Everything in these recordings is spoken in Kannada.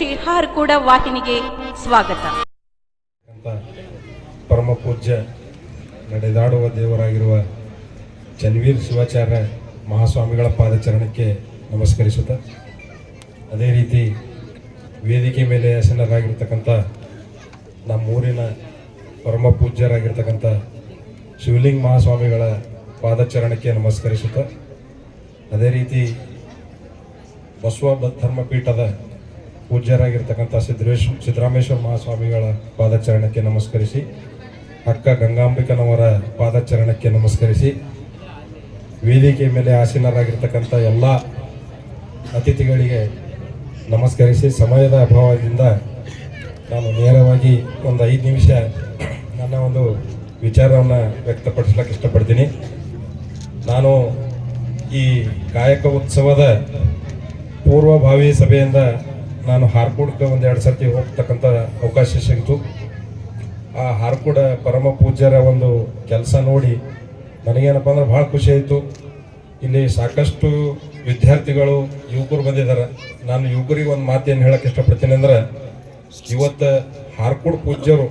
ಶ್ರೀ ಕೂಡ ವಾಹಿನಿಗೆ ಸ್ವಾಗತ. ಪರಮ ಪೂಜ್ಯ ನಡೆದಾಡುವ ದೇವರಾಗಿರುವ ಚನ್ವೀರ್ ಶಿವಾಚಾರ್ಯ ಮಹಾಸ್ವಾಮಿಗಳ ಪಾದಚರಣಕ್ಕೆ ನಮಸ್ಕರಿಸುತ್ತ, ಅದೇ ರೀತಿ ವೇದಿಕೆ ಮೇಲೆ ಆಸನರಾಗಿರ್ತಕ್ಕಂಥ ನಮ್ಮೂರಿನ ಪರಮ ಪೂಜ್ಯರಾಗಿರ್ತಕ್ಕಂಥ ಶಿವಲಿಂಗ ಮಹಾಸ್ವಾಮಿಗಳ ಪಾದಚರಣಕ್ಕೆ ನಮಸ್ಕರಿಸುತ್ತ, ಅದೇ ರೀತಿ ಬಸವ ಧರ್ಮಪೀಠದ ಪೂಜ್ಯರಾಗಿರ್ತಕ್ಕಂಥ ಸಿದ್ದರೇಶ್ ಸಿದ್ದರಾಮೇಶ್ವರ ಮಹಾಸ್ವಾಮಿಗಳ ಪಾದಚರಣಕ್ಕೆ ನಮಸ್ಕರಿಸಿ, ಅಕ್ಕ ಗಂಗಾಂಬಿಕನವರ ಪಾದಚರಣಕ್ಕೆ ನಮಸ್ಕರಿಸಿ, ವೇದಿಕೆ ಮೇಲೆ ಆಸೀನರಾಗಿರ್ತಕ್ಕಂಥ ಎಲ್ಲ ಅತಿಥಿಗಳಿಗೆ ನಮಸ್ಕರಿಸಿ, ಸಮಯದ ಅಭಾವದಿಂದ ನಾನು ನೇರವಾಗಿ ಒಂದು ಐದು ನಿಮಿಷ ನನ್ನ ಒಂದು ವಿಚಾರವನ್ನು ವ್ಯಕ್ತಪಡಿಸ್ಲಿಕ್ಕೆ ಇಷ್ಟಪಡ್ತೀನಿ. ನಾನು ಈ ಕಾಯಕ ಉತ್ಸವದ ಪೂರ್ವಭಾವಿ ಸಭೆಯಿಂದ ನಾನು ಹಾರ್ಕೋಡ್ಗೆ ಒಂದು ಎರಡು ಸರ್ತಿ ಹೋಗ್ತಕ್ಕಂಥ ಅವಕಾಶ ಸಿಗ್ತು. ಆ ಹಾರ್ಕೋಡ ಪರಮ ಪೂಜ್ಯರ ಒಂದು ಕೆಲಸ ನೋಡಿ ನನಗೇನಪ್ಪ ಅಂದ್ರೆ ಭಾಳ ಖುಷಿ ಆಯಿತು. ಇಲ್ಲಿ ಸಾಕಷ್ಟು ವಿದ್ಯಾರ್ಥಿಗಳು, ಯುವಕರು ಬಂದಿದ್ದಾರೆ. ನಾನು ಯುವಕರಿಗೆ ಒಂದು ಏನು ಹೇಳಕ್ಕೆ ಇಷ್ಟಪಡ್ತೀನಿ ಅಂದ್ರೆ, ಇವತ್ತು ಹಾರ್ಕೋಡ್ ಪೂಜ್ಯರು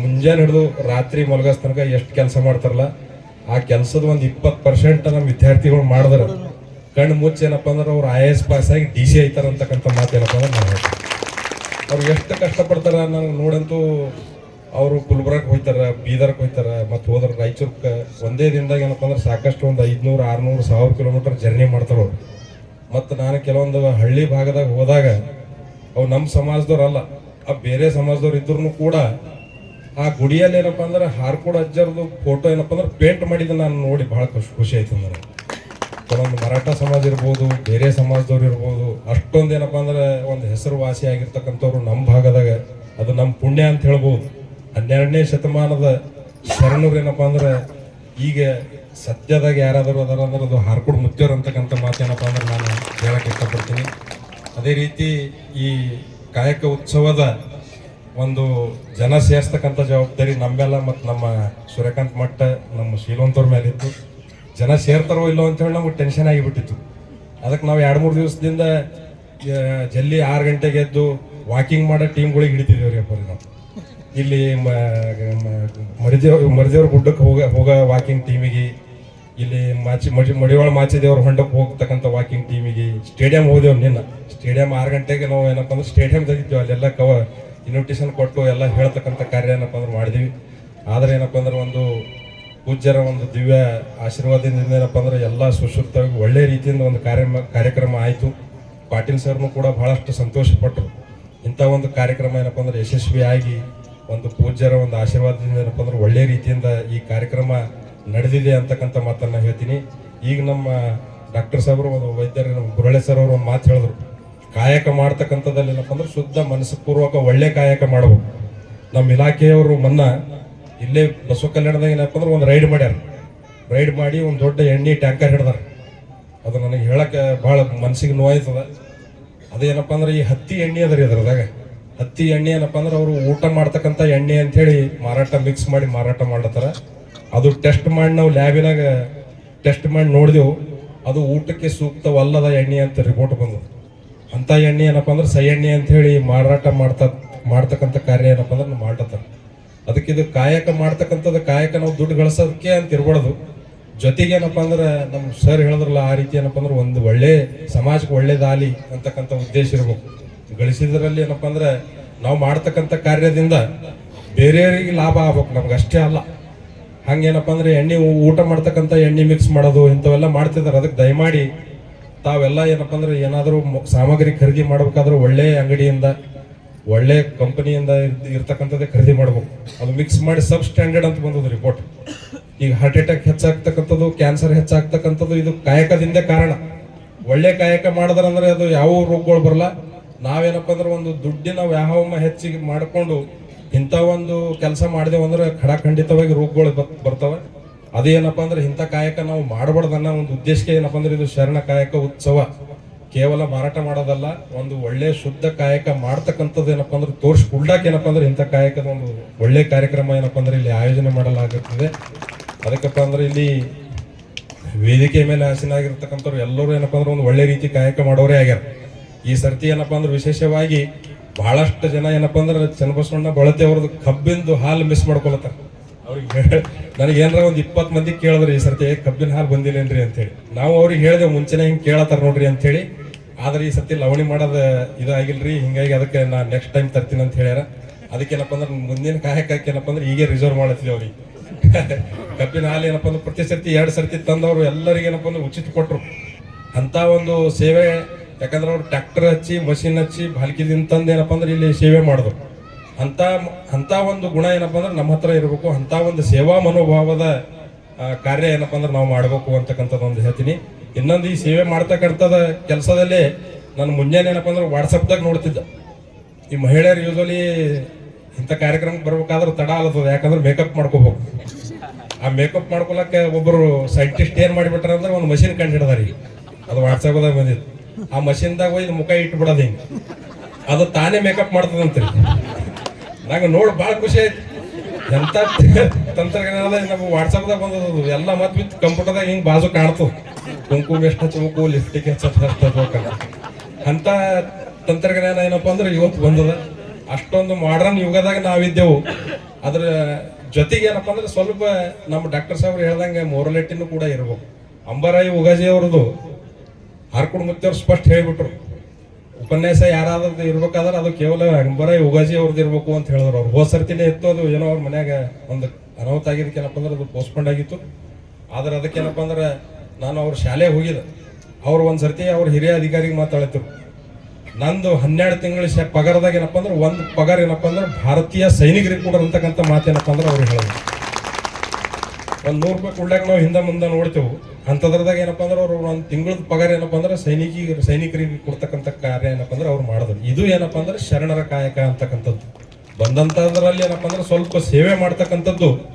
ಮುಂಜಾನೆ ಹಿಡಿದು ರಾತ್ರಿ ಮಲಗಸ್ ತನಕ ಎಷ್ಟು ಕೆಲಸ ಮಾಡ್ತಾರಲ್ಲ, ಆ ಕೆಲಸದ ಒಂದು ಇಪ್ಪತ್ತು ಪರ್ಸೆಂಟ್ ನಮ್ಮ ವಿದ್ಯಾರ್ಥಿಗಳು ಮಾಡಿದ್ರೆ. ಕಣ್ಣು ಮುಚ್ಚಿ ಏನಪ್ಪ ಅಂದ್ರೆ ಅವ್ರು ಐ ಎಸ್ ಪಾಸ್ ಆಗಿ ಡಿ ಸಿ ಐತಾರ ಅಂತಕ್ಕಂಥ ಮಾತು ಏನಪ್ಪ ಅಂದ್ರೆ ನಾನು ಹೇಳ್ತೀನಿ ಅವ್ರು ಎಷ್ಟು ಕಷ್ಟಪಡ್ತಾರೆ ನಾನು ನೋಡಂತೂ ಅವರು ಗುಲ್ಬರ್ಗಕ್ಕೆ ಹೋಯ್ತಾರ ಬೀದರ್ಗೆ ಹೋಯ್ತಾರ ಮತ್ತು ಹೋದ್ರೆ ರಾಯಚೂರ್ಗೆ. ಒಂದೇ ದಿನದಾಗ ಏನಪ್ಪ ಅಂದ್ರೆ ಸಾಕಷ್ಟು ಒಂದು ಐದುನೂರು, ಆರುನೂರು, ಸಾವಿರ ಕಿಲೋಮೀಟರ್ ಜರ್ನಿ ಮಾಡ್ತಾರೆ ಅವರು. ಮತ್ತು ನಾನು ಕೆಲವೊಂದು ಹಳ್ಳಿ ಭಾಗದಾಗ ಹೋದಾಗ ಅವು ನಮ್ಮ ಸಮಾಜದವ್ರಲ್ಲ ಆ ಬೇರೆ ಸಮಾಜದವ್ರು ಇದ್ರು ಕೂಡ ಆ ಗುಡಿಯಲ್ಲಿ ಏನಪ್ಪ ಅಂದ್ರೆ ಹಾರ್ಕೋಡ್ ಅಜ್ಜರದು ಫೋಟೋ ಏನಪ್ಪ ಅಂದ್ರೆ ಪೇಂಟ್ ಮಾಡಿದ್ದು ನಾನು ನೋಡಿ ಭಾಳ ಖುಷಿ ಖುಷಿ ಆಯ್ತು ನನಗೆ ಕೆಲವೊಂದು ಮರಾಠ ಸಮಾಜ ಇರ್ಬೋದು, ಬೇರೆ ಸಮಾಜದವ್ರು ಇರ್ಬೋದು ಅಷ್ಟೊಂದು ಏನಪ್ಪ ಅಂದ್ರೆ ಒಂದು ಹೆಸರುವಾಸಿ ಆಗಿರ್ತಕ್ಕಂಥವ್ರು ನಮ್ಮ ಭಾಗದಾಗ ಅದು ನಮ್ಮ ಪುಣ್ಯ ಅಂತ ಹೇಳ್ಬೋದು. ಹನ್ನೆರಡನೇ ಶತಮಾನದ ಶರಣರು ಏನಪ್ಪ ಅಂದ್ರೆ ಈಗ ಸದ್ಯದಾಗ ಯಾರಾದರೂ ಅದರ ಅಂದ್ರೆ ಅದು ಹಾರ್ಕೊಡ್ ಮುತ್ಯರು ಅಂತಕ್ಕಂಥ ಮಾತೇನಪ್ಪ ಅಂದ್ರೆ ನಾನು ಹೇಳಕ್ಕೆ ಇಷ್ಟಪಡ್ತೀನಿ. ಅದೇ ರೀತಿ ಈ ಕಾಯಕ ಉತ್ಸವದ ಒಂದು ಜನ ಸೇರಿಸ್ತಕ್ಕಂಥ ಜವಾಬ್ದಾರಿ ನಮ್ಮೆಲ್ಲ ಮತ್ತು ನಮ್ಮ ಸೂರ್ಯಕಾಂತ್ ಮಟ್ಟ ನಮ್ಮ ಶೀಲವಂತವ್ರ ಮೇಲೆ ಇತ್ತು ಜನ ಸೇರ್ತಾರೋ ಇಲ್ಲೋ ಅಂತ ಹೇಳಿ ನಮ್ಗೆ ಟೆನ್ಷನ್ ಆಗಿಬಿಟ್ಟಿತ್ತು. ಅದಕ್ಕೆ ನಾವು ಎರಡು ಮೂರು ದಿವಸದಿಂದ ಜಲ್ಲಿ ಆರು ಗಂಟೆಗೆ ಎದ್ದು ವಾಕಿಂಗ್ ಮಾಡೋ ಟೀಮ್ಗಳಿಗೆ ಹಿಡಿತಿದ್ದೇವೆ ರೀ ಅಪ್ಪ ನಾವು. ಇಲ್ಲಿ ಮರಿದೇವ್, ಮರಿದೇವ್ರ ಗುಡ್ಡಕ್ಕೆ ಹೋಗ, ಹೋಗೋ ವಾಕಿಂಗ್ ಟೀಮಿಗೆ ಇಲ್ಲಿ ಮಾಚಿ, ಮಡಿ, ಮಡಿವಾಳ ಮಾಚಿದೇವ್ರ ಹೊಂಡಕ್ಕೆ ಹೋಗ್ತಕ್ಕಂಥ ವಾಕಿಂಗ್ ಟೀಮಿಗೆ ಸ್ಟೇಡಿಯಂ ಹೋದೆವು ನಿನ್ನ. ಸ್ಟೇಡಿಯಂ ಆರು ಗಂಟೆಗೆ ನಾವು ಏನಪ್ಪ ಅಂದ್ರೆ ಸ್ಟೇಡಿಯಂ ಇದ್ದೇವೆ ಅಲ್ಲೆಲ್ಲ ಕವ ಇನ್ವಿಟೇಷನ್ ಕೊಟ್ಟು ಎಲ್ಲ ಹೇಳ್ತಕ್ಕಂಥ ಕಾರ್ಯ ಏನಪ್ಪ ಅಂದ್ರೆ ಮಾಡಿದ್ವಿ. ಆದರೆ ಏನಪ್ಪ ಅಂದ್ರೆ ಒಂದು ಪೂಜ್ಯರ ಒಂದು ದಿವ್ಯ ಆಶೀರ್ವಾದದಿಂದ ಏನಪ್ಪ ಅಂದ್ರೆ ಎಲ್ಲ ಸುಶ್ರುತವಾಗಿ ಒಳ್ಳೆ ರೀತಿಯಿಂದ ಒಂದು ಕಾರ್ಯ ಕಾರ್ಯಕ್ರಮ ಆಯಿತು. ಪಾಟೀಲ್ ಸರ್ನು ಕೂಡ ಬಹಳಷ್ಟು ಸಂತೋಷಪಟ್ಟರು ಇಂಥ ಒಂದು ಕಾರ್ಯಕ್ರಮ ಏನಪ್ಪ ಅಂದ್ರೆ ಯಶಸ್ವಿಯಾಗಿ ಒಂದು ಪೂಜ್ಯರ ಒಂದು ಆಶೀರ್ವಾದದಿಂದ ಏನಪ್ಪ ಅಂದ್ರೆ ಒಳ್ಳೆ ರೀತಿಯಿಂದ ಈ ಕಾರ್ಯಕ್ರಮ ನಡೆದಿದೆ ಅಂತಕ್ಕಂಥ ಮಾತನ್ನ ಹೇಳ್ತೀನಿ. ಈಗ ನಮ್ಮ ಡಾಕ್ಟರ್ ಸಾಹೇಬರು, ಒಂದು ವೈದ್ಯರು, ನಮ್ಮ ಸರ್ ಅವರು ಒಂದು ಮಾತು ಹೇಳಿದ್ರು. ಕಾಯಕ ಮಾಡ್ತಕ್ಕಂಥದ್ದಲ್ಲಿ ಏನಪ್ಪ ಅಂದ್ರೆ ಶುದ್ಧ ಮನಸ್ಸು ಪೂರ್ವಕ ಒಳ್ಳೆ ಕಾಯಕ ಮಾಡಬೇಕು. ನಮ್ಮ ಇಲಾಖೆಯವರು ಮೊನ್ನ ಇಲ್ಲೇ ಬಸವ ಕಲ್ಯಾಣದಾಗ ಏನಪ್ಪ ಅಂದ್ರೆ ಒಂದು ರೈಡ್ ಮಾಡ್ಯಾರ. ರೈಡ್ ಮಾಡಿ ಒಂದು ದೊಡ್ಡ ಎಣ್ಣೆ ಟ್ಯಾಂಕರ್ ಹಿಡ್ದಾರ. ಅದು ನನಗೆ ಹೇಳಕ್ಕೆ ಭಾಳ ಮನಸ್ಸಿಗೆ ನೋವಾಯ್ತದ. ಅದೇನಪ್ಪ ಅಂದ್ರೆ ಈ ಹತ್ತಿ ಎಣ್ಣೆ ಅದ ರೀ ಅದ್ರದಾಗ. ಹತ್ತಿ ಎಣ್ಣೆ ಏನಪ್ಪ ಅಂದ್ರೆ ಅವರು ಊಟ ಮಾಡ್ತಕ್ಕಂಥ ಎಣ್ಣೆ ಅಂಥೇಳಿ ಮಾರಾಟ ಮಿಕ್ಸ್ ಮಾಡಿ ಮಾರಾಟ ಮಾಡ್ಲತ್ತಾರ. ಅದು ಟೆಸ್ಟ್ ಮಾಡಿ ನಾವು ಲ್ಯಾಬಿನಾಗ ಟೆಸ್ಟ್ ಮಾಡಿ ನೋಡಿದೆವು. ಅದು ಊಟಕ್ಕೆ ಸೂಕ್ತವಲ್ಲದ ಎಣ್ಣೆ ಅಂತ ರಿಪೋರ್ಟ್ ಬಂದವು ಅಂಥ ಎಣ್ಣೆ ಏನಪ್ಪ ಅಂದ್ರೆ ಸೈ ಎಣ್ಣೆ ಅಂತ ಹೇಳಿ ಮಾರಾಟ ಮಾಡ್ತಾ, ಮಾಡ್ತಕ್ಕಂಥ ಕಾರ್ಯ ಏನಪ್ಪ ಅಂದ್ರೆ ಮಾಡ್ಲತ್ತಾರ. ಅದಕ್ಕೆ ಇದು ಕಾಯಕ ಮಾಡ್ತಕ್ಕಂಥದ್ದು ಕಾಯಕ ನಾವು ದುಡ್ಡು ಗಳಿಸೋದಕ್ಕೆ ಅಂತ ಇರ್ಬಾರ್ದು. ಜೊತೆಗೆ ಏನಪ್ಪ ಅಂದ್ರೆ ನಮ್ಮ ಸರ್ ಹೇಳಿದ್ರಲ್ಲ ಆ ರೀತಿ ಏನಪ್ಪ ಅಂದ್ರೆ ಒಂದು ಒಳ್ಳೆ ಸಮಾಜಕ್ಕೆ ಒಳ್ಳೇದಾಲಿ ಅಂತಕ್ಕಂಥ ಉದ್ದೇಶ ಇರಬೇಕು. ಗಳಿಸಿದ್ರಲ್ಲಿ ಏನಪ್ಪ ಅಂದ್ರೆ ನಾವು ಮಾಡ್ತಕ್ಕಂಥ ಕಾರ್ಯದಿಂದ ಬೇರೆಯವರಿಗೆ ಲಾಭ ಆಗ್ಬೇಕು. ನಮ್ಗೆ ಅಷ್ಟೇ ಅಲ್ಲ. ಹಂಗೇನಪ್ಪ ಅಂದ್ರೆ ಎಣ್ಣೆ ಊಟ ಮಾಡ್ತಕ್ಕಂಥ ಎಣ್ಣೆ ಮಿಕ್ಸ್ ಮಾಡೋದು ಇಂಥವೆಲ್ಲ ಮಾಡ್ತಿದ್ದಾರೆ. ಅದಕ್ಕೆ ದಯಮಾಡಿ ತಾವೆಲ್ಲ ಏನಪ್ಪ ಅಂದ್ರೆ ಏನಾದರೂ ಸಾಮಗ್ರಿ ಖರೀದಿ ಮಾಡ್ಬೇಕಾದ್ರೆ ಒಳ್ಳೆ ಅಂಗಡಿಯಿಂದ ಒಳ್ಳೆ ಕಂಪನಿಯಿಂದ ಇರ್ತಕ್ಕಂಥದ್ದೇ ಖರೀದಿ ಮಾಡಬೇಕು ಅದು ಮಿಕ್ಸ್ ಮಾಡಿ ಸಬ್ ಸ್ಟ್ಯಾಂಡರ್ಡ್ ಅಂತ ಬಂದದ್ದು ರಿಪೋರ್ಟ್ ಈಗ ಹಾರ್ಟ್ ಅಟ್ಯಾಕ್ ಹೆಚ್ಚಾಗ್ತಕ್ಕಂಥದ್ದು ಕ್ಯಾನ್ಸರ್ ಹೆಚ್ಚಾಗ್ತಕ್ಕಂಥದ್ದು, ಇದು ಕಾಯಕದಿಂದೇ ಕಾರಣ. ಒಳ್ಳೆ ಕಾಯಕ ಮಾಡಿದ್ರಂದ್ರೆ ಅದು ಯಾವ ರೋಗಗಳು ಬರಲ್ಲ. ನಾವೇನಪ್ಪ ಅಂದ್ರೆ ಒಂದು ದುಡ್ಡಿನ ವ್ಯಾಯಾಮ ಹೆಚ್ಚಿಗೆ ಮಾಡಿಕೊಂಡು ಇಂಥ ಒಂದು ಕೆಲಸ ಮಾಡಿದೆವು ಅಂದ್ರೆ ಖಡಾಖಂಡಿತವಾಗಿ ರೋಗಗಳು ಬರ್- ಬರ್ತವೆ. ಅದೇನಪ್ಪ ಅಂದ್ರೆ ಇಂಥ ಕಾಯಕ ನಾವು ಮಾಡಬಾರ್ದನ್ನ ಒಂದು ಉದ್ದೇಶಕ್ಕೆ ಏನಪ್ಪ ಅಂದ್ರೆ ಇದು ಶರಣ ಕಾಯಕ ಉತ್ಸವ. ಕೇವಲ ಮಾರಾಟ ಮಾಡೋದಲ್ಲ ಒಂದು ಒಳ್ಳೆ ಶುದ್ಧ ಕಾಯಕ ಮಾಡ್ತಕ್ಕಂಥದ್ದು ಏನಪ್ಪ ಅಂದ್ರೆ ತೋರ್ಸ್ ಉಲ್ಡಾಕ್ ಏನಪ್ಪ ಅಂದ್ರೆ ಇಂಥ ಕಾಯಕದ ಒಂದು ಒಳ್ಳೆ ಕಾರ್ಯಕ್ರಮ ಏನಪ್ಪ ಅಂದ್ರೆ ಇಲ್ಲಿ ಆಯೋಜನೆ ಮಾಡಲಾಗುತ್ತದೆ. ಅದಕ್ಕಪ್ಪ ಅಂದ್ರೆ ಇಲ್ಲಿ ವೇದಿಕೆ ಮೇಲೆ ಆಸೀನಾಗಿರ್ತಕ್ಕಂಥವ್ರು ಎಲ್ಲರೂ ಏನಪ್ಪ ಅಂದ್ರೆ ಒಂದು ಒಳ್ಳೆ ರೀತಿ ಕಾಯಕ ಮಾಡೋರೇ ಆಗ್ಯಾರ. ಈ ಸರ್ತಿ ಏನಪ್ಪ ಅಂದ್ರೆ ವಿಶೇಷವಾಗಿ ಬಹಳಷ್ಟು ಜನ ಏನಪ್ಪ ಅಂದ್ರೆ ಚನ್ನಬಸವಣ್ಣ ಬಳತೆ ಅವ್ರದ್ದು ಕಬ್ಬಿಂದು ಹಾಲು ಮಿಸ್ ಮಾಡ್ಕೊಳತ್ತಾರ. ಅವ್ರಿಗೆ ನನಗೆ ಏನಾರ ಒಂದು ಇಪ್ಪತ್ತು ಮಂದಿ ಕೇಳಿದ್ರೆ ಈ ಸರ್ತಿ "ಏ, ಕಬ್ಬಿನ ಹಾಲು ಬಂದಿಲ್ಲೇನ್ರಿ? ಅಂತೇಳಿ. ನಾವು ಅವ್ರಿಗೆ ಹೇಳಿದೆ ಮುಂಚೆನೆ ಹಿಂಗೆ ಕೇಳತ್ತಾರ ನೋಡ್ರಿ ಅಂತೇಳಿ. ಆದ್ರೆ ಈ ಸತಿ ಲವಣಿ ಮಾಡೋದು ಇದಾಗಿಲ್ರಿ, ಹಿಂಗಾಗಿ ಅದಕ್ಕೆ ನಾ ನೆಕ್ಸ್ಟ್ ಟೈಮ್ ತರ್ತೀನಿ ಅಂತ ಹೇಳ್ಯಾರ. ಅದಕ್ಕೇನಪ್ಪ ಅಂದ್ರೆ ಮುಂದಿನ ಕಾಯಕಕ್ಕೆ ಏನಪ್ಪ ಅಂದ್ರೆ ಈಗೇ ರಿಸರ್ವ್ ಮಾಡತ್ತೀವಿ ಅವ್ರಿಗೆ. ಕಬ್ಬಿನ ಹಾಲು ಏನಪ್ಪ ಅಂದ್ರೆ ಪ್ರತಿ ಸರ್ತಿ ಎರಡು ಸರ್ತಿ ತಂದವರು ಎಲ್ಲರಿಗೆ ಏನಪ್ಪ ಅಂದ್ರೆ ಉಚಿತ ಕೊಟ್ಟರು ಅಂತ ಒಂದು ಸೇವೆ, ಯಾಕಂದ್ರೆ ಅವ್ರು ಟ್ರ್ಯಾಕ್ಟರ್ ಹಚ್ಚಿ ಮಷಿನ್ ಹಚ್ಚಿ, ಬಾಲ್ಕಿದಿಂದ ತಂದು ಏನಪ್ಪ ಅಂದ್ರೆ ಇಲ್ಲಿ ಸೇವೆ ಮಾಡಿದ್ರು ಅಂತ ಅಂತ ಒಂದು ಗುಣ ಏನಪ್ಪ ಅಂದ್ರೆ ನಮ್ಮ ಹತ್ರ ಇರಬೇಕು. ಅಂತ ಒಂದು ಸೇವಾ ಮನೋಭಾವದ ಕಾರ್ಯ ಏನಪ್ಪ ಅಂದ್ರೆ ನಾವು ಮಾಡಬೇಕು ಅಂತಕ್ಕಂಥದ್ದು ಒಂದು ಹೇಳ್ತೀನಿ. ಇನ್ನೊಂದು ಈ ಸೇವೆ ಮಾಡ್ತಕ್ಕಂಥದ ಕೆಲಸದಲ್ಲಿ ನನ್ನ ಮುಂಜಾನೆ ಏನಪ್ಪ ಅಂದ್ರೆ ವಾಟ್ಸಪ್ದಾಗ ನೋಡ್ತಿದ್ದೆ. ಈ ಮಹಿಳೆಯರು ಯೂಸಲಿ ಇಂಥ ಕಾರ್ಯಕ್ರಮಕ್ಕೆ ಬರ್ಬೇಕಾದ್ರೆ ತಡ ಆಲತದ ಯಾಕಂದ್ರೆ ಮೇಕಪ್ ಮಾಡ್ಕೋಬೇಕು. ಆ ಮೇಕಪ್ ಮಾಡ್ಕೊಳಕ್ಕೆ ಒಬ್ಬರು ಸೈಂಟಿಸ್ಟ್ ಏನು ಮಾಡಿಬಿಟ್ರ ಅಂದ್ರೆ ಒಂದು ಮಷಿನ್ ಕಂಡು ಹಿಡ್ದಾರಿ ಅದು ವಾಟ್ಸಪ್ದಾಗ ಬಂದಿತ್ತು ಆ ಮಷಿನ್ದಾಗ ಹೋಗಿ ಮುಖ ಇಟ್ಬಿಡೋದು ಹಿಂಗೆ. ಅದು ತಾನೇ ಮೇಕಪ್ ಮಾಡ್ತದಂತ. ನಂಗೆ ನೋಡಿ ಭಾಳ ಖುಷಿ ಆಯ್ತು. ಎಂತ ತಂತ್ರಜ್ಞಾನ ನಮ್ಮ ವಾಟ್ಸಪ್ದಾಗ ಬಂದದ್ದು, ಎಲ್ಲ ಮತ್ತೆ ಕಂಪ್ಯೂಟರ್ದಾಗ ಹಿಂಗೆ ಬಾಜು ಕಾಣ್ತದ. ಕುಂಕುಮ ಎಷ್ಟು ಹಚ್ಚಬೇಕು ಲಿಫ್ಟಿಗೆ ಎಷ್ಟು ಹಚ್ಬೇಕಂತ ಅಂತ ತಂತ್ರಜ್ಞಾನ ಏನಪ್ಪಾ ಅಂದ್ರೆ ಇವತ್ತು ಬಂದದ. ಅಷ್ಟೊಂದು ಮಾಡ್ರನ್ ಯುಗದಾಗ ನಾವಿದ್ದೆವು. ಅದ್ರ ಜೊತೆಗೆ ಏನಪ್ಪಾ ಅಂದ್ರೆ ಸ್ವಲ್ಪ ನಮ್ಮ ಡಾಕ್ಟರ್ ಸಾಹೇಬ್ರು ಹೇಳ್ದಂಗೆ ಮೊರಲೆಟ್ಟಿನೂ ಕೂಡ ಇರಬೇಕು. ಅಂಬರಾಯಿ ಉಗಾಜಿ ಅವ್ರದ್ದು ಹಾರ್ಕೊಂಡು ಮುತ್ತವ್ರು ಸ್ಪಷ್ಟ ಹೇಳ್ಬಿಟ್ರು. ಉಪನ್ಯಾಸ ಯಾರಾದ್ರದ್ದು ಇರ್ಬೇಕಾದ್ರೆ ಅದು ಕೇವಲ ಅಂಬರಾಯಿ ಉಗಾಜಿ ಅವ್ರದ್ದು ಇರ್ಬೇಕು ಅಂತ ಹೇಳಿದ್ರು ಅವ್ರು. ಹೋದ ಸರ್ತಿನೇ ಇತ್ತು ಅದು ಏನೋ ಅವ್ರ ಮನ್ಯಾಗ ಒಂದು ಅನಾಹುತ ಆಗಿದ್ದಕ್ಕೇನಪ್ಪ ಅಂದ್ರೆ ಅದು ಪೋಸ್ಟ್ಪೋಂಡ್ ಆಗಿತ್ತು. ಆದ್ರೆ ಅದಕ್ಕೇನಪ್ಪ ಅಂದ್ರೆ ನಾನು ಅವ್ರ ಶಾಲೆಗೆ ಹೋಗಿದ್ದೆ. ಅವ್ರು ಒಂದು ಸರ್ತಿ ಅವ್ರ ಹಿರಿಯ ಅಧಿಕಾರಿಗೆ ಮಾತಾಡ್ತಿರು ನಂದು ಹನ್ನೆರಡು ತಿಂಗಳ ಶ ಪಗಾರದಾಗ ಏನಪ್ಪ ಅಂದ್ರೆ ಒಂದು ಪಗಾರ ಏನಪ್ಪ ಅಂದ್ರೆ ಭಾರತೀಯ ಸೈನಿಕರಿಗೆ ಕೂಡ ಅಂತಕ್ಕಂಥ ಮಾತೇನಪ್ಪ ಅಂದ್ರೆ ಅವ್ರು ಹೇಳಿದ್ರು. ಒಂದು ನೂರು ರೂಪಾಯಿ ಕೊಡ್ಲಾಕ ನಾವು ಹಿಂದೆ ಮುಂದೆ ನೋಡ್ತೇವೆ. ಅಂಥದ್ರದಾಗ ಏನಪ್ಪ ಅಂದ್ರೆ ಅವ್ರು ಒಂದು ತಿಂಗಳದ ಪಗಾರ ಏನಪ್ಪ ಅಂದ್ರೆ ಸೈನಿಕ ಸೈನಿಕರಿಗೆ ಕೊಡ್ತಕ್ಕಂಥ ಕಾರ್ಯ ಏನಪ್ಪ ಅಂದ್ರೆ ಅವ್ರು ಮಾಡಿದ್ರು. ಇದು ಏನಪ್ಪ ಅಂದ್ರೆ ಶರಣರ ಕಾಯಕ ಅಂತಕ್ಕಂಥದ್ದು. ಬಂದಂಥದ್ರಲ್ಲಿ ಏನಪ್ಪ ಅಂದ್ರೆ ಸ್ವಲ್ಪ ಸೇವೆ ಮಾಡ್ತಕ್ಕಂಥದ್ದು.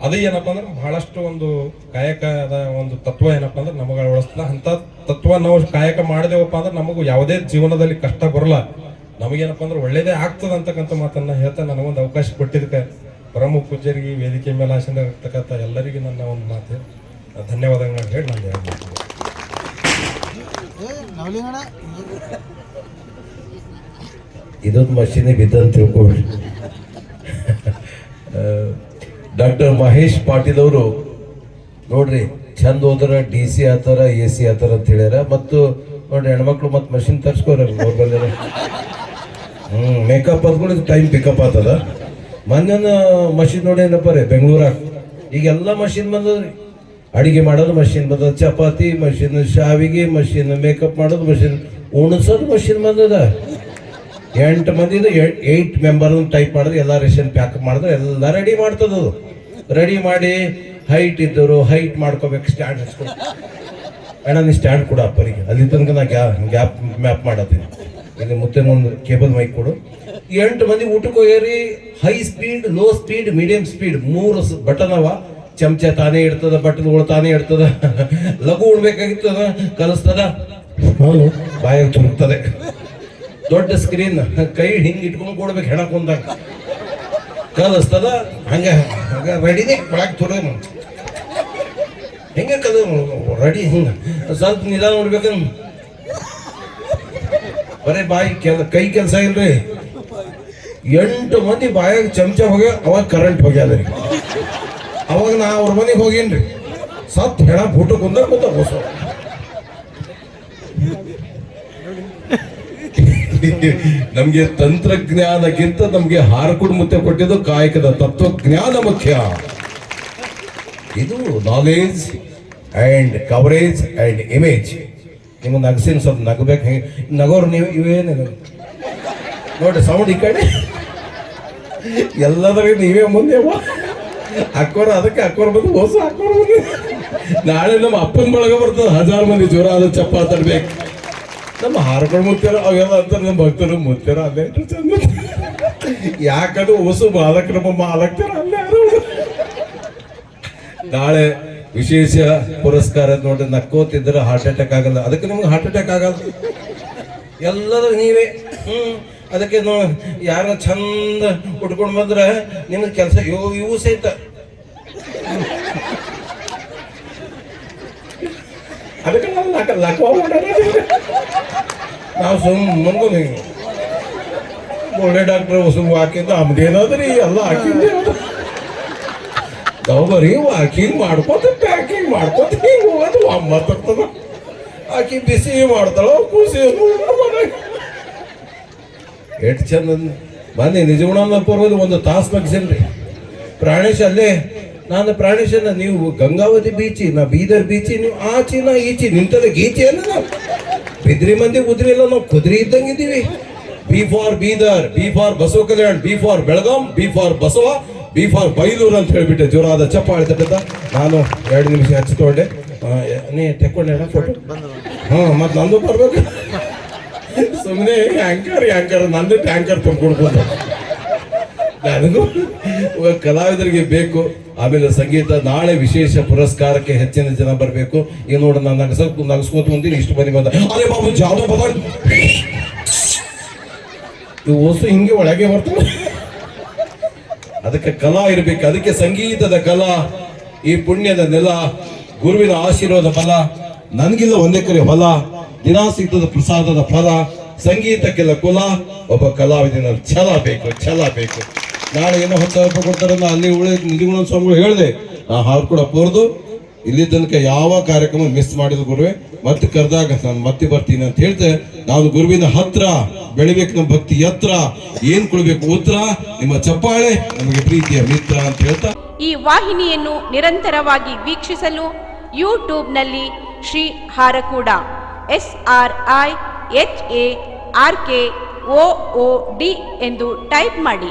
ಅದು ಏನಪ್ಪ ಅಂದ್ರೆ ಬಹಳಷ್ಟು ಒಂದು ಕಾಯಕದ ಒಂದು ತತ್ವ ಏನಪ್ಪ ಅಂದ್ರೆ ನಮಗೆ ಅಳವಡಿಸ್ತದೆ ಅಂತ ತತ್ವ ನಾವು ಕಾಯಕ ಮಾಡಿದೆವಪ್ಪ ಅಂದ್ರೆ ನಮಗೂ ಯಾವುದೇ ಜೀವನದಲ್ಲಿ ಕಷ್ಟ ಬರಲ್ಲ. ನಮಗೇನಪ್ಪ ಅಂದ್ರೆ ಒಳ್ಳೇದೇ ಆಗ್ತದ ಅಂತಕ್ಕಂಥ ಮಾತನ್ನ ಹೇಳ್ತಾ ನನಗೊಂದು ಅವಕಾಶ ಕೊಟ್ಟಿದ್ದಕ್ಕೆ ಪರಮ ಪೂಜ್ಯರಿಗೆ ವೇದಿಕೆ ಮೇಲೆ ಆಸನ ಇರ್ತಕ್ಕಂಥ ಎಲ್ಲರಿಗೂ ನನ್ನ ಒಂದು ಮಾತು ಧನ್ಯವಾದಗಳನ್ನ ಹೇಳಿ ನಾನು ಹೇಳ್ತೀನಿ ಇದೊಂದು ಮಷೀನಿಗೆ ಬಿದ್ದಂತ ತಿಳ್ಕೊಳ್ರಿ ಡಾಕ್ಟರ್ ಮಹೇಶ್ ಪಾಟೀಲ್ ಅವರು ನೋಡ್ರಿ, ಚಂದ ಹೋದ್ರ ಡಿ ಸಿ ಆತಾರ, ಎ ಸಿ ಆತಾರ ಅಂತ ಹೇಳ್ಯಾರ. ಮತ್ತು ನೋಡ್ರಿ, ಹೆಣ್ಮಕ್ಳು ಮತ್ತೆ ಮಷಿನ್ ತರ್ಸ್ಕೋರ ಮೊಬೈಲ್ ಹ್ಮ್ ಮೇಕಪ್ ಅಂದ್ಕೊಂಡು ಟೈಮ್ ಪಿಕಪ್ ಆತದ. ಮೊನ್ನೆ ಮಷಿನ್ ನೋಡಿ ಏನಪ್ಪ ರೀ ಬೆಂಗಳೂರಾಗ ಈಗೆಲ್ಲ ಮಷಿನ್ ಬಂದದ್ರಿ. ಅಡಿಗೆ ಮಾಡೋದು ಮಷಿನ್ ಬಂದದ, ಚಪಾತಿ ಮಷಿನ್ ಶಾವಿಗೆ ಮಷಿನ್ ಮೇಕಪ್ ಮಾಡೋದು ಮಷಿನ್ ಉಣಸೋದು ಮಷಿನ್ ಬಂದದ. ಎಂಟು ಮಂದಿದು ಏಯ್ಟ್ ಮೆಂಬರ್ ಟೈಪ್ ಮಾಡಿದ್ರೆ ಎಲ್ಲ ರೇಷನ್ ಪ್ಯಾಕ್ ಮಾಡಿದ್ರೆ ಎಲ್ಲ ರೆಡಿ ಮಾಡ್ತದ ರೆಡಿ ಮಾಡಿ ಹೈಟ್ ಇದ್ದವರು ಹೈಟ್ ಮಾಡ್ಕೋಬೇಕು ಸ್ಟ್ಯಾಂಡ್ ಅಣ್ಣ ನೀ ಸ್ಟ್ಯಾಂಡ್ ಕೊಡು ಅಪ್ಪರಿಗೆ ಅಲ್ಲಿ ತನಕ ನಾ ಗ್ಯಾ ಗ್ಯಾಪ್ ಮ್ಯಾಪ್ ಮಾಡತ್ತೀನಿ. ಇಲ್ಲಿ ಮುತ್ತೆ ಒಂದು ಕೇಬಲ್ ಮೈಕ್ ಕೊಡು. ಎಂಟು ಮಂದಿ ಊಟಕ್ಕೆ ಹೋಗ್ಯಾರಿ high speed low speed medium speed ಮೂರು ಬಟನ್ ಅವ. ಚಮಚ ತಾನೇ ಇಡ್ತದ ಬಟನ್ಗಳು ತಾನೇ ಇಡ್ತದ. ಲಘು ಉಣ್ಬೇಕಾಗಿತ್ತದ ಕಲಿಸ್ತದ? ಬಾಯಾಗ ತುರುಕ್ತದೆ ದೊಡ್ಡ ಸ್ಕ್ರೀನ್ ಕೈ ಹಿಂಗೆ ಇಟ್ಕೊಂಡು ಕೊಡ್ಬೇಕು ಹೆಣ ಕುಂದಾಗ. ಕಲಿಸ್ತದ, ಹಂಗ ಹಂಗ ರೆಡಿನೇ ಒಳಗೆ ತುರ ಹೆಂಗೆ ಕದ ರೆಡಿ ಹಿಂಗೆ. ಸ್ವಲ್ಪ ನಿಧಾನ ನೋಡ್ಬೇಕು. ಬರೇ ಬಾಯಿ ಕೆಲ, ಕೈ ಕೆಲಸ ಇಲ್ರಿ. ಎಂಟು ಮಂದಿ ಬಾಯಾಗ ಚಮಚ ಹೋಗ್ಯ ಅವಾಗ ಕರೆಂಟ್ ಹೋಗ್ಯಾದ್ರಿ. ಅವಾಗ ನಾ ಅವ್ರ ಮನೆಗೆ ಹೋಗೇನ್ರಿ. ಸತ್ ಹೆಣ ಫೋಟೋ ಕುಂದ ಕೂತ ಹೊಸ ನಮ್ಗೆ ತಂತ್ರಜ್ಞಾನಕ್ಕಿಂತ ನಮ್ಗೆ ಹಾರಕುಡ್ ಮುತ್ತೆ ಕೊಟ್ಟಿದ್ದು ಕಾಯಕದ ತತ್ವಜ್ಞಾನ ಮುಖ್ಯ. ಇದು knowledge and coverage and image ನಿಮ್ಗೆ ನಗಸಿನ ಸ್ವಲ್ಪ ನಗಬೇಕು ಹೆಂಗೆ. ನಗೋರು ನೀವು ಇವೇನಿದೆ? ನೋಡಿ ಸೌಂಡ್ ಈ ಕಡೆ. ಎಲ್ಲದ್ರಾಗ ನೀವೇ ಮುಂದೆ ಅಕ್ಕೋರು ಅದಕ್ಕೆ ಅಕ್ಕೋರು ಬಂದು ಹೊಸ ಅಕ್ಕೋರು ನಾಳೆ ನಮ್ಮ ಅಪ್ಪನ ಬಳಗ ಬರ್ತದೆ, ಹಜಾರ್ ಮಂದಿ ಜ್ವರ ಆದ ಚಪ್ಪ ತಡ್ಬೇಕು ನಮ್ಮ ಹಾರ್ಕೊಂಡು ಮುತ್ತಾರ ಅವೆಲ್ಲ ಅಂತಾರೆ, ನಮ್ಮ ಭಕ್ತರು ಮುತ್ತಾರ ಅಲ್ಲೇ ಚಂದ. ಯಾಕದು ಹೊಸು ಬಾಲಕ ನಮ್ಮ ಮಾಲಕ್ತಾರ ಅಲ್ಲೇ ನಾಳೆ ವಿಶೇಷ ಪುರಸ್ಕಾರ ನೋಡಿ ನಕ್ಕೋತಿದ್ರೆ ಹಾರ್ಟ್ ಅಟ್ಯಾಕ್ ಆಗಲ್ಲ. ಅದಕ್ಕೆ ನಿಮ್ಗೆ ಹಾರ್ಟ್ ಅಟ್ಯಾಕ್ ಆಗಲ್ಲ. ಎಲ್ಲರೂ ನೀವೇ. ಹ್ಮ್. ಅದಕ್ಕೆ ನೋ ಯಾರ ಚಂದ ಉಟ್ಕೊಂಡು ಬಂದ್ರೆ ನಿಮ್ಗೆ ಕೆಲಸ ಇವು ಇವು ಸಹಿತ. ಮಾಡ್ಯಾರ ನಾವು ಸುಮ್ಮನೆ ಮನ್ಕೊಂಡು ಹಿಂಗೆ ಒಳ್ಳೆ ಡಾಕ್ಟರ್ ಸುಮ್ ಹಾಕಿದ್ದು ನಮ್ದೇನಾದ್ರಿ ಎಲ್ಲ ಹಾಕಿದ್ದೆ ಗೌಬರಿ ಬರೀ ವಾಕಿಂಗ್ ಮಾಡ್ಕೋತ ಪ್ಯಾಕಿಂಗ್ ಮಾಡ್ಕೋತ ಹಿಂಗೆ ಹೋಗೋದು ಒಂಬತ್ತದ ಆಕಿ ಬಿಸಿ ಮಾಡ್ತಾಳ ಖುಷಿ ಎಷ್ಟು ಚಂದ ಬನ್ನಿ ನಿಜಗುಣ ಪೂರ್ವದ ಒಂದು ತಾಸು ಬಗ್ಸೇನ್ರಿ ಪ್ರಾಣೇಶ್ ಅಲ್ಲೇ ನಾನು ಪ್ರಾಣೇಶನ ನೀವು ಗಂಗಾವತಿ ಬೀಚಿ, ನಾ ಬೀದರ್ ಬೀಚಿ, ನೀವು ಆಚಿ, ನಾ ಈಚಿ ನಿಂತಲ್ಲ ಗೀಚಿ ಅಲ್ಲ ನಾವು. ಬಿದ್ರಿ ಮಂದಿ ಉದ್ರಿ ಇಲ್ಲ ನಾವು, ಕುದುರೆ ಇದ್ದಂಗಿದ್ದೀವಿ B for Bidar, B for Basava Kalyan, B for Belgaum, B for Basava, B for Bailur ಅಂತ ಹೇಳ್ಬಿಟ್ಟೆ ಜೋರಾದ ಚಪ್ಪಾಳೆ ತಟ್ಟದ ನಾನು ಎರಡು ನಿಮಿಷ ಹಚ್ಚಿಕೊಂಡೆ ನೀ ತೆಕ್ಕೊಂಡೆ ಫೋಟೋ ಹ್ಞೂ ಮತ್ತೆ ನಂದು ಬರ್ಬೇಕು. ಸುಮ್ಮನೆ ಆ್ಯಂಕರ್ ಆ್ಯಂಕರ್ ನಂದು ಟ್ಯಾಂಕರ್ ತುಂಬಿಕೊಡ್ಬೋದು ನನಗೂ ಇವಾಗ ಕಲಾವಿದರಿಗೆ ಬೇಕು. ಆಮೇಲೆ ಸಂಗೀತ ನಾಳೆ ವಿಶೇಷ ಪುರಸ್ಕಾರಕ್ಕೆ ಹೆಚ್ಚಿನ ಜನ ಬರಬೇಕು. ಈಗ ನೋಡ, ನಾನು ನಗಸ ನಗಸ್ಕೋತ ಬಂದಿನಿ ಇಷ್ಟು ಬನ್ನಿ ಬಂದ. ಅರೆ ಬಾಬು, ಜಾದು ಬದ ಇವು ಹೊಸು ಹಿಂಗೆ ಒಳಗೆ ಬರ್ತವೆ ಅದಕ್ಕೆ ಕಲಾ ಇರಬೇಕು. ಅದಕ್ಕೆ ಸಂಗೀತದ ಕಲಾ, ಈ ಪುಣ್ಯದ ನೆಲ, ಗುರುವಿನ ಆಶೀರ್ವಾದ ಫಲ, ನನಗಿಲ್ಲ ಒಂದೇ ಕರೆ ಹೊಲ, ದಿನ ಸಿಗ್ತದ ಪ್ರಸಾದದ ಫಲ, ಸಂಗೀತಕ್ಕೆಲ್ಲ ಕುಲ, ಒಬ್ಬ ಕಲಾವಿದನ ಛಲ ಬೇಕು ಛಲ ಬೇಕು. ನಾಳೆ ಏನೋ ಹತ್ತು ಸಾವಿರ ರೂಪಾಯಿ ಕೊಡ್ತಾರಲ್ಲ, ಅಲ್ಲಿ ಉಳಿದ ನಿಧಿಗುಣ ಸ್ವಾಮಿಗಳು ಹೇಳಿದೆ ನಾ ಕೂಡ ಪೋರ್ದು. ಇಲ್ಲಿ ತನಕ ಯಾವ ಕಾರ್ಯಕ್ರಮ ಮಿಸ್ ಮಾಡಿದ ಗುರುವೆ, ಮತ್ತೆ ಕರೆದಾಗ ನಾನು ಮತ್ತೆ ಬರ್ತೀನಿ ಅಂತ ಹೇಳ್ತೆ ನಾನು ಗುರುವಿನ ಹತ್ರ, ಬೆಳಿಬೇಕು ನಮ್ಮ ಭಕ್ತಿ ಎತ್ತರ ಏನ್ ಕೊಡ್ಬೇಕು ಉತ್ತರ? ನಿಮ್ಮ ಚಪ್ಪಾಳೆ, ನಮಗೆ ಪ್ರೀತಿಯ ಮಿತ್ರ ಅಂತ ಹೇಳ್ತಾ. ಈ ವಾಹಿನಿಯನ್ನು ನಿರಂತರವಾಗಿ ವೀಕ್ಷಿಸಲು ಯೂಟ್ಯೂಬ್ನಲ್ಲಿ Sri Harakuda, S R I H A R K O D ಎಂದು ಟೈಪ್ ಮಾಡಿ.